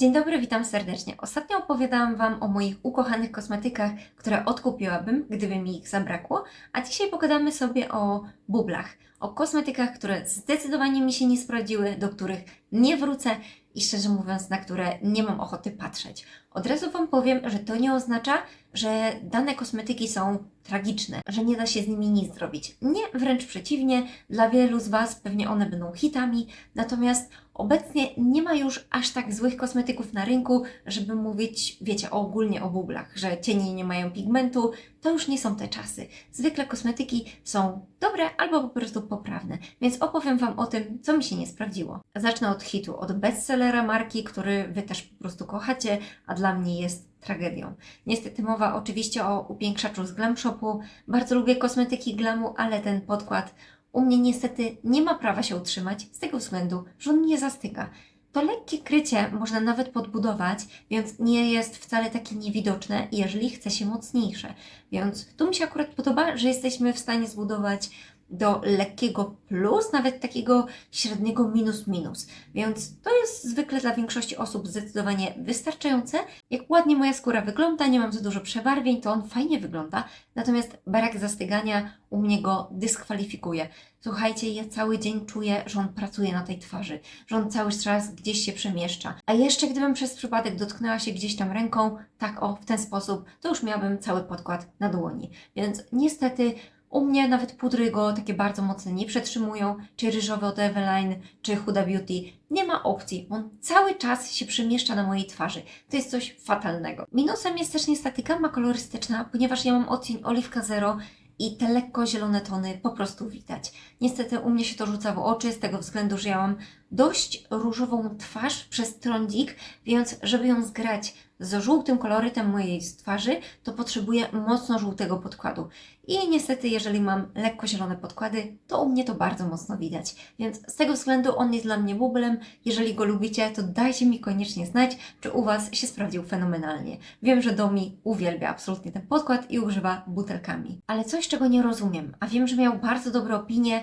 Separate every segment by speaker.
Speaker 1: Dzień dobry, witam serdecznie. Ostatnio opowiadałam Wam o moich ukochanych kosmetykach, które odkupiłabym, gdyby mi ich zabrakło, a dzisiaj pogadamy sobie o bublach, o kosmetykach, które zdecydowanie mi się nie sprawdziły, do których nie wrócę i szczerze mówiąc, na które nie mam ochoty patrzeć. Od razu Wam powiem, że to nie oznacza, że dane kosmetyki są tragiczne, że nie da się z nimi nic zrobić. Nie, wręcz przeciwnie, dla wielu z Was pewnie one będą hitami, natomiast obecnie nie ma już aż tak złych kosmetyków na rynku, żeby mówić, wiecie, ogólnie o bublach, że cienie nie mają pigmentu, to już nie są te czasy. Zwykle kosmetyki są dobre albo po prostu poprawne, więc opowiem Wam o tym, co mi się nie sprawdziło. Zacznę od hitu, od bestsellera marki, który Wy też po prostu kochacie, a dla mnie jest tragedią. Niestety mowa oczywiście o upiększaczu z Glam Shopu. Bardzo lubię kosmetyki glamu, ale ten podkład u mnie niestety nie ma prawa się utrzymać z tego względu, że on nie zastyga. To lekkie krycie można nawet podbudować, więc nie jest wcale takie niewidoczne, jeżeli chce się mocniejsze. Więc tu mi się akurat podoba, że jesteśmy w stanie zbudować do lekkiego plus, nawet takiego średniego minus minus. Więc to jest zwykle dla większości osób zdecydowanie wystarczające. Jak ładnie moja skóra wygląda, nie mam za dużo przebarwień, to on fajnie wygląda, natomiast brak zastygania u mnie go dyskwalifikuje. Słuchajcie, ja cały dzień czuję, że on pracuje na tej twarzy, że on cały czas gdzieś się przemieszcza. A jeszcze gdybym przez przypadek dotknęła się gdzieś tam ręką, tak o, w ten sposób, to już miałabym cały podkład na dłoni. Więc niestety u mnie nawet pudry go takie bardzo mocno nie przetrzymują, czy ryżowy od Eveline, czy Huda Beauty. Nie ma opcji. On cały czas się przemieszcza na mojej twarzy. To jest coś fatalnego. Minusem jest też niestety gama kolorystyczna, ponieważ ja mam odcień Oliwka Zero i te lekko zielone tony po prostu widać. Niestety u mnie się to rzuca w oczy z tego względu, że ja mam dość różową twarz przez trądzik, więc żeby ją zgrać z żółtym kolorytem mojej twarzy, to potrzebuję mocno żółtego podkładu. I niestety, jeżeli mam lekko zielone podkłady, to u mnie to bardzo mocno widać. Więc z tego względu on jest dla mnie bublem. Jeżeli go lubicie, to dajcie mi koniecznie znać, czy u Was się sprawdził fenomenalnie. Wiem, że Domi uwielbia absolutnie ten podkład i używa butelkami. Ale coś, czego nie rozumiem, a wiem, że miał bardzo dobre opinie,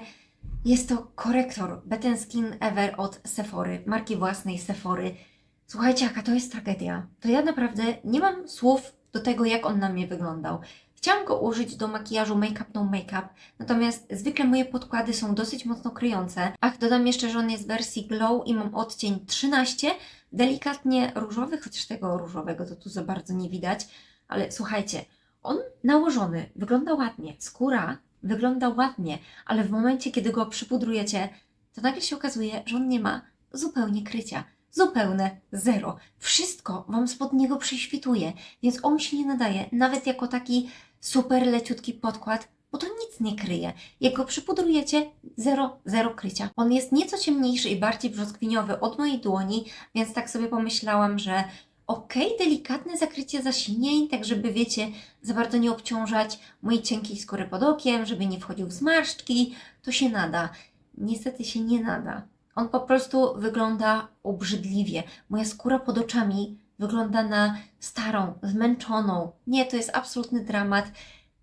Speaker 1: jest to korektor Betten Skin Ever od Sephory, marki własnej Sephory. Słuchajcie, jaka to jest tragedia. To ja naprawdę nie mam słów do tego, jak on na mnie wyglądał. Chciałam go użyć do makijażu Make Up No Make-up, natomiast zwykle moje podkłady są dosyć mocno kryjące. Ach, dodam jeszcze, że on jest w wersji Glow i mam odcień 13, delikatnie różowy, chociaż tego różowego to tu za bardzo nie widać, ale słuchajcie, on nałożony wygląda ładnie, skóra wygląda ładnie, ale w momencie, kiedy go przypudrujecie, to nagle się okazuje, że on nie ma zupełnie krycia. Zupełne zero. Wszystko Wam spod niego prześwituje, więc on się nie nadaje, nawet jako taki super leciutki podkład, bo to nic nie kryje. Jak go przypudrujecie, zero, zero krycia. On jest nieco ciemniejszy i bardziej brzoskwiniowy od mojej dłoni, więc tak sobie pomyślałam, że okej, delikatne zakrycie zasinień, tak żeby wiecie, za bardzo nie obciążać mojej cienkiej skóry pod okiem, żeby nie wchodził w zmarszczki, to się nada. Niestety się nie nada. On po prostu wygląda obrzydliwie. Moja skóra pod oczami wygląda na starą, zmęczoną. Nie, to jest absolutny dramat.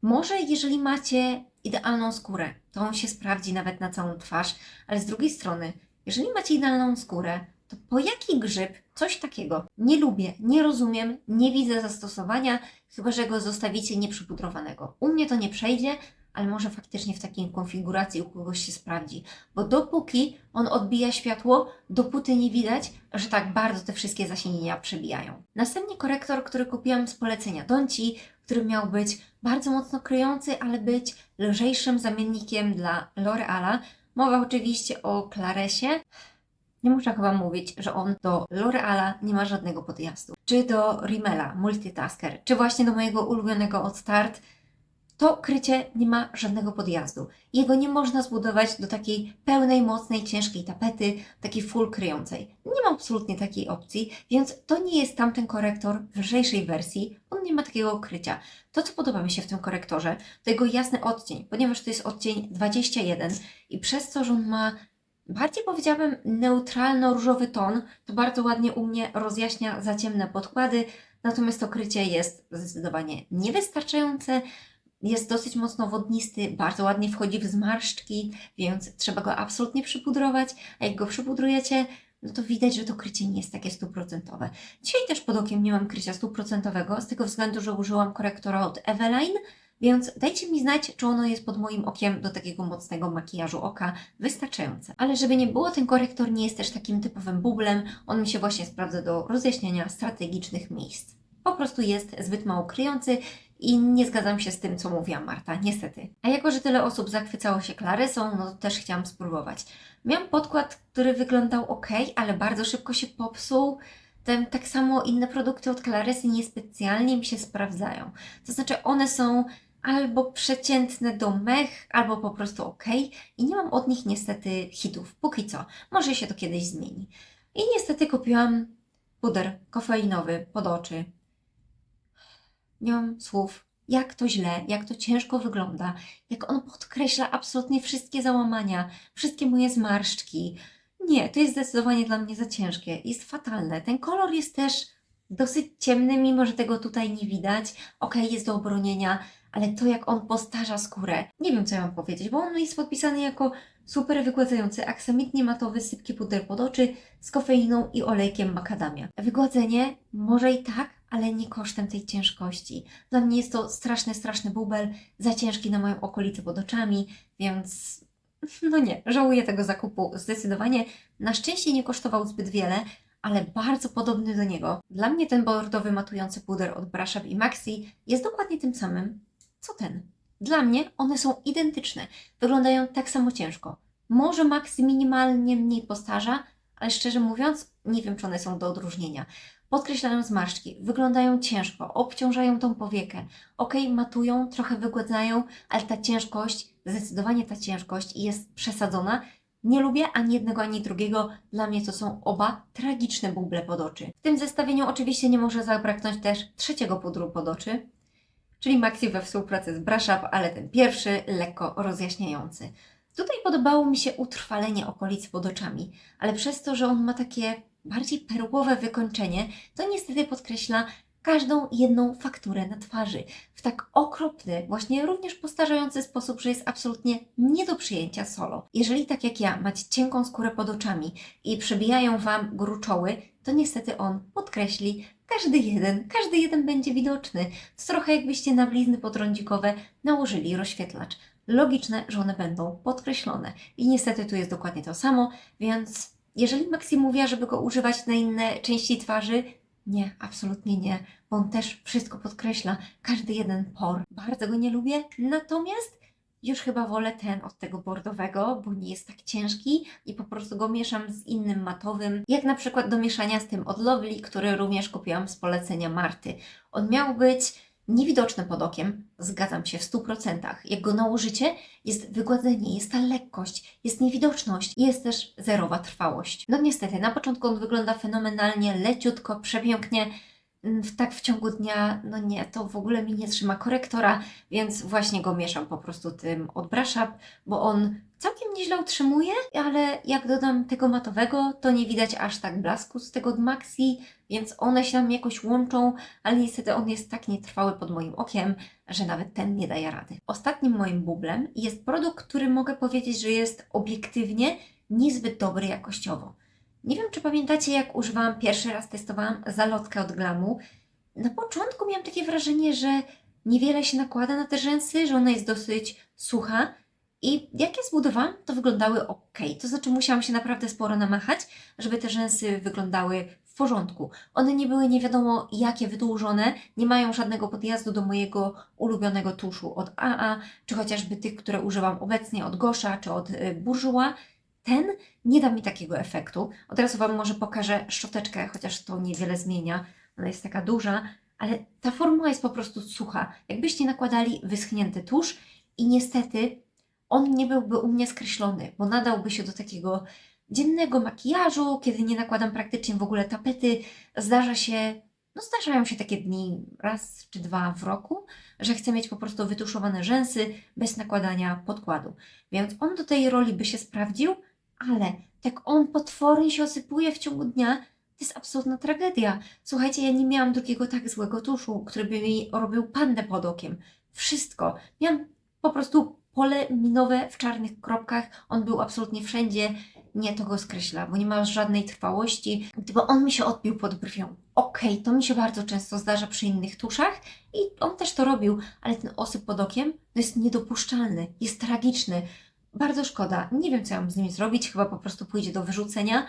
Speaker 1: Może jeżeli macie idealną skórę, to on się sprawdzi nawet na całą twarz, ale z drugiej strony, jeżeli macie idealną skórę, to po jaki grzyb coś takiego nie lubię, nie rozumiem, nie widzę zastosowania, chyba że go zostawicie nieprzypudrowanego. U mnie to nie przejdzie, ale może faktycznie w takiej konfiguracji u kogoś się sprawdzi. Bo dopóki on odbija światło, dopóty nie widać, że tak bardzo te wszystkie zasinienia przebijają. Następnie korektor, który kupiłam z polecenia Donci, który miał być bardzo mocno kryjący, ale być lżejszym zamiennikiem dla L'Oreala. Mowa oczywiście o Claresie. Nie muszę chyba mówić, że on do L'Oreala nie ma żadnego podjazdu. Czy do Rimmela Multitasker, czy właśnie do mojego ulubionego od Start, to krycie nie ma żadnego podjazdu. Jego nie można zbudować do takiej pełnej, mocnej, ciężkiej tapety, takiej full kryjącej. Nie ma absolutnie takiej opcji, więc to nie jest tamten korektor w lżejszej wersji. On nie ma takiego krycia. To, co podoba mi się w tym korektorze, to jego jasny odcień, ponieważ to jest odcień 21 i przez to, że on ma bardziej powiedziałabym neutralno-różowy ton, to bardzo ładnie u mnie rozjaśnia za ciemne podkłady, natomiast to krycie jest zdecydowanie niewystarczające, jest dosyć mocno wodnisty, bardzo ładnie wchodzi w zmarszczki, więc trzeba go absolutnie przypudrować, a jak go przypudrujecie, no to widać, że to krycie nie jest takie stuprocentowe. Dzisiaj też pod okiem nie mam krycia stuprocentowego, z tego względu, że użyłam korektora od Eveline, więc dajcie mi znać, czy ono jest pod moim okiem do takiego mocnego makijażu oka wystarczające. Ale żeby nie było, ten korektor nie jest też takim typowym bublem, on mi się właśnie sprawdza do rozjaśniania strategicznych miejsc. Po prostu jest zbyt mało kryjący i nie zgadzam się z tym, co mówiła Marta, niestety. A jako, że tyle osób zachwycało się Clarysą, no to też chciałam spróbować. Miałam podkład, który wyglądał ok, ale bardzo szybko się popsuł. Ten, tak samo inne produkty od Clarysy niespecjalnie mi się sprawdzają. To znaczy one są albo przeciętne do mech, albo po prostu ok i nie mam od nich niestety hitów, póki co. Może się to kiedyś zmieni. I niestety kupiłam puder kofeinowy pod oczy. Nie mam słów, jak to źle, jak to ciężko wygląda, jak on podkreśla absolutnie wszystkie załamania, wszystkie moje zmarszczki. Nie, to jest zdecydowanie dla mnie za ciężkie, jest fatalne. Ten kolor jest też dosyć ciemny, mimo że tego tutaj nie widać. Ok, jest do obronienia, ale to jak on postarza skórę. Nie wiem, co ja mam powiedzieć, bo on jest podpisany jako super wygładzający, aksamitnie matowy, sypki puder pod oczy z kofeiną i olejkiem makadamia. Wygładzenie może i tak, ale nie kosztem tej ciężkości. Dla mnie jest to straszny, straszny bubel, za ciężki na moją okolicę pod oczami, więc no nie, żałuję tego zakupu zdecydowanie. Na szczęście nie kosztował zbyt wiele, ale bardzo podobny do niego. Dla mnie ten bordowy matujący puder od Brush Up i Maxi jest dokładnie tym samym, co ten. Dla mnie one są identyczne, wyglądają tak samo ciężko. Może Maxi minimalnie mniej postarza, ale szczerze mówiąc, nie wiem, czy one są do odróżnienia. Podkreślają zmarszczki, wyglądają ciężko, obciążają tą powiekę. Ok, matują, trochę wygładzają, ale ta ciężkość, zdecydowanie ta ciężkość jest przesadzona. Nie lubię ani jednego, ani drugiego. Dla mnie to są oba tragiczne buble pod oczy. W tym zestawieniu oczywiście nie może zabraknąć też trzeciego pudru pod oczy, czyli Maxi we współpracy z Brush Up, ale ten pierwszy lekko rozjaśniający. Tutaj podobało mi się utrwalenie okolic pod oczami, ale przez to, że on ma takie bardziej perłowe wykończenie, to niestety podkreśla każdą jedną fakturę na twarzy w tak okropny, właśnie również postarzający sposób, że jest absolutnie nie do przyjęcia solo. Jeżeli tak jak ja macie cienką skórę pod oczami i przebijają Wam gruczoły, to niestety on podkreśli każdy jeden, każdy jeden będzie widoczny. To trochę jakbyście na blizny podrądzikowe nałożyli rozświetlacz. Logiczne, że one będą podkreślone. I niestety tu jest dokładnie to samo, więc jeżeli Maxi mówiła, żeby go używać na inne części twarzy, nie, absolutnie nie, bo on też wszystko podkreśla, każdy jeden por. Bardzo go nie lubię, natomiast już chyba wolę ten od tego bordowego, bo nie jest tak ciężki i po prostu go mieszam z innym matowym, jak na przykład do mieszania z tym od Lovely, który również kupiłam z polecenia Marty. On miał być niewidoczny pod okiem, zgadzam się w 100%. Jak go nałożycie, jest wygładzenie, jest ta lekkość, jest niewidoczność i jest też zerowa trwałość. No niestety, na początku on wygląda fenomenalnie, leciutko, przepięknie, tak w ciągu dnia, no nie, to w ogóle mi nie trzyma korektora, więc właśnie go mieszam po prostu tym od Brush Up, bo on całkiem nieźle utrzymuje, ale jak dodam tego matowego, to nie widać aż tak blasku z tego od Maxi, więc one się tam jakoś łączą, ale niestety on jest tak nietrwały pod moim okiem, że nawet ten nie daje rady. Ostatnim moim bublem jest produkt, który mogę powiedzieć, że jest obiektywnie niezbyt dobry jakościowo. Nie wiem, czy pamiętacie, jak używałam, pierwszy raz testowałam zalotkę od Glamu. Na początku miałam takie wrażenie, że niewiele się nakłada na te rzęsy, że ona jest dosyć sucha. I jak je zbudowałam, to wyglądały ok. To znaczy, musiałam się naprawdę sporo namachać, żeby te rzęsy wyglądały w porządku. One nie były nie wiadomo jakie wydłużone, nie mają żadnego podjazdu do mojego ulubionego tuszu od AA, czy chociażby tych, które używam obecnie od Gosza, czy od y, Bourjois. Ten nie da mi takiego efektu. Od razu Wam może pokażę szczoteczkę, chociaż to niewiele zmienia. Ona jest taka duża, ale ta formuła jest po prostu sucha. Jakbyście nakładali wyschnięty tusz i niestety on nie byłby u mnie skreślony, bo nadałby się do takiego dziennego makijażu, kiedy nie nakładam praktycznie w ogóle tapety. Zdarza się, no zdarzają się takie dni, raz czy dwa w roku, że chcę mieć po prostu wytuszowane rzęsy bez nakładania podkładu. Więc on do tej roli by się sprawdził, ale tak on potwornie się osypuje w ciągu dnia, to jest absolutna tragedia. Słuchajcie, ja nie miałam drugiego tak złego tuszu, który by mi robił pandę pod okiem. Wszystko. Miałam po prostu pole minowe w czarnych kropkach, on był absolutnie wszędzie nie, to go skreśla, bo nie ma żadnej trwałości. Gdyby on mi się odbił pod brwią, okej, to mi się bardzo często zdarza przy innych tuszach i on też to robił, ale ten osyp pod okiem to jest niedopuszczalny, jest tragiczny. Bardzo szkoda. Nie wiem, co ja mam z nim zrobić. Chyba po prostu pójdzie do wyrzucenia.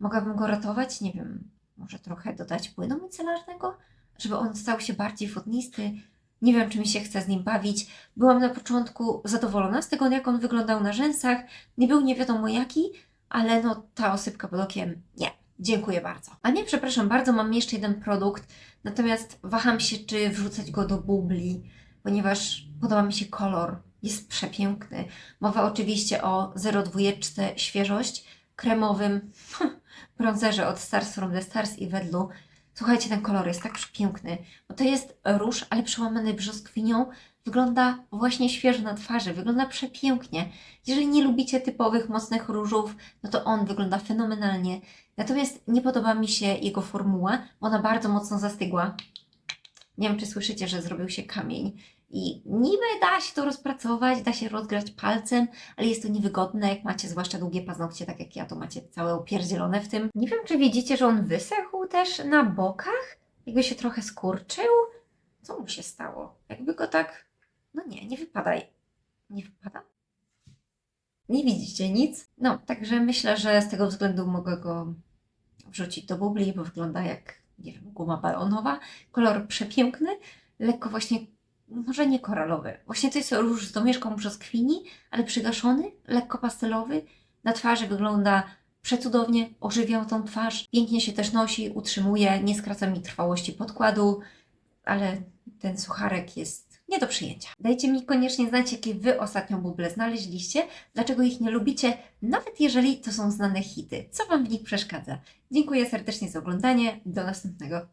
Speaker 1: Mogłabym go ratować, nie wiem, może trochę dodać płynu micelarnego, żeby on stał się bardziej wodnisty. Nie wiem, czy mi się chce z nim bawić. Byłam na początku zadowolona z tego, jak on wyglądał na rzęsach. Nie był nie wiadomo jaki, ale no ta osypka pod okiem, nie. Dziękuję bardzo. A nie, przepraszam bardzo, mam jeszcze jeden produkt, natomiast waham się, czy wrzucać go do bubli, ponieważ podoba mi się kolor, jest przepiękny. Mowa oczywiście o 02 świeżość, kremowym bronzerze od Stars from the Stars i Wedlu. Słuchajcie, ten kolor jest tak przepiękny, bo to jest róż, ale przełamany brzoskwinią. Wygląda właśnie świeżo na twarzy, wygląda przepięknie. Jeżeli nie lubicie typowych, mocnych różów, no to on wygląda fenomenalnie. Natomiast nie podoba mi się jego formuła, bo ona bardzo mocno zastygła. Nie wiem, czy słyszycie, że zrobił się kamień. I niby da się to rozpracować, da się rozgrać palcem, ale jest to niewygodne, jak macie zwłaszcza długie paznokcie, tak jak ja, to macie całe opierdzielone w tym. Nie wiem, czy widzicie, że on wysechł też na bokach? Jakby się trochę skurczył? Co mu się stało? Jakby go tak... No nie, nie wypadaj. Nie wypada? Nie widzicie nic? No, także myślę, że z tego względu mogę go wrzucić do bubli, bo wygląda jak, nie wiem, guma balonowa. Kolor przepiękny, lekko właśnie, może nie koralowy. Właśnie to jest róż z domieszką brzoskwini, ale przygaszony, lekko pastelowy. Na twarzy wygląda przecudownie, ożywiał tą twarz. Pięknie się też nosi, utrzymuje, nie skraca mi trwałości podkładu, ale ten sucharek jest nie do przyjęcia. Dajcie mi koniecznie znać, jakie Wy ostatnio buble znaleźliście, dlaczego ich nie lubicie, nawet jeżeli to są znane hity. Co Wam w nich przeszkadza? Dziękuję serdecznie za oglądanie, do następnego.